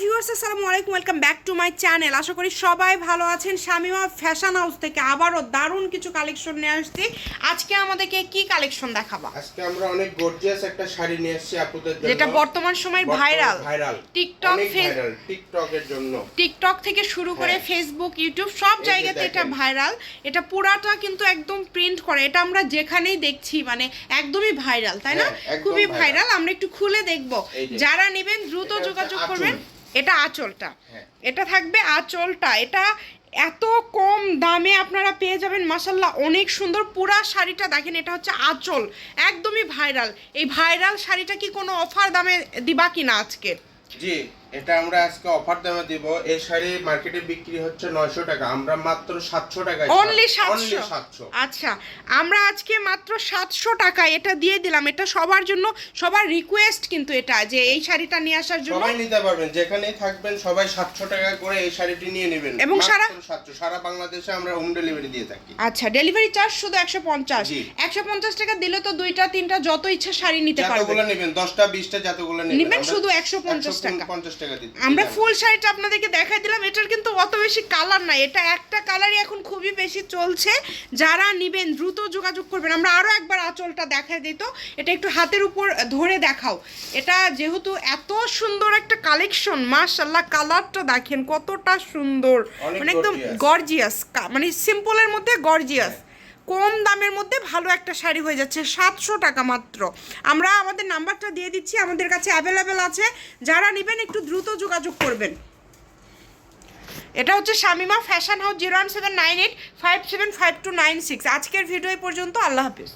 Viewers আসসালামু আলাইকুম। Welcome back to my channel আশা করি সবাই ভালো আছেন। শামিমা ফ্যাশন হাউস থেকে আবারও দারুণ কিছু কালেকশন নিয়ে আসছি। আজকে আমাদেরকে কি কালেকশন দেখাবা? আজকে আমরা অনেক গর্জিয়াস একটা শাড়ি নিয়ে এসেছি আপুদের জন্য। যেটা বর্তমান সময়ের ভাইরাল ভাইরাল টিকটক ভাইরাল টিকটকের জন্য। টিকটক থেকে শুরু করে হ্যাঁ। ফেসবুক ইউটিউব সব জায়গাতে এটা ভাইরাল এটা পুরাটা কিন্তু একদম প্রিন্ট করে। এটা আমরা যেখানেই দেখছি মানে একদমই ভাইরাল তাই না? হ্যাঁ, খুবই ভাইরাল আমরা একটু খুলে দেখব। যারা নেবেন দ্রুত যোগাযোগ করবেন। এটা আঁচলটা। হ্যাঁ। এটা থাকবে আঁচলটা। এটা এত কম দামে আপনারা পেয়ে যাবেন মাসাল্লাহ অনেক সুন্দর। পুরা শাড়িটা দেখেন এটা হচ্ছে আঁচল একদমই ভাইরাল। এই ভাইরাল শাড়িটা কি কোনো অফার দামে দিবা কিনা আজকে? জি। এটা আমরা আজকে অফার দামে দিব। এই শাড়ি মার্কেটে বিক্রি হচ্ছে 900 টাকা। আমরা মাত্র 700 টাকায় অনলি অনলি সাতশো? 700 আচ্ছা আমরা আজকে মাত্র সাতশো টাকা এটা দিয়ে দিলাম। এটা সবার জন্য সবার রিকোয়েস্ট কিন্তু এটা যে এই শাড়িটা নিয়ে আসার জন্য। সবাই নিতে পারবেন যেখানেই থাকবেন সবাই 700 টাকা করে এই শাড়িটি নিয়ে নেবেন। এবং সারা- 700 সারা বাংলাদেশে আমরা হোম ডেলিভারি দিয়ে থাকি। আচ্ছা ডেলিভারি চার্জ শুধু একশো পঞ্চাশ। জি। একশো পঞ্চাশ টাকা দিলে তো দুইটা তিনটা যত ইচ্ছা শাড়ি নিতে যতগুলো পারবেন। নেবেন 10টা 20টা যতগুলো নেবেন। শুধু 150 টাকা। 150 টাকা দিতে। আমরা ফুল শাড়িটা আপনাদেরকে দেখাই দিলাম। এটার কিন্তু অত বেশি কালার নাই। এটা একটা কালারই এখন খুবই বেশি চলছে। যারা নিবেন দ্রুত যোগাযোগ করবেন। আমরা আরও একবার আঁচলটা দেখাই দিই তো। এটা একটু হাতের উপর ধরে দেখাও। এটা যেহেতু এত সুন্দর একটা কালেকশন মাশাল্লাহ কালারটা দেখেন কতটা সুন্দর। মানে একদম। গর্জিয়াস মানে সিম্পলের মধ্যে গর্জিয়াস কম দামের মধ্যে ভালো একটা শাড়ি হয়ে যাচ্ছে, সাতশো টাকা মাত্র। আমরা আমাদের নাম্বারটা দিয়ে দিচ্ছি, আমাদের কাছে অ্যাভেলেবেল আছে। যারা নেবেন একটু দ্রুত যোগাযোগ করবেন। এটা হচ্ছে Shamima fashion house zero one seven nine eight five seven five two nine six আজকের ভিডিও পর্যন্ত, আল্লাহ হাফিজ।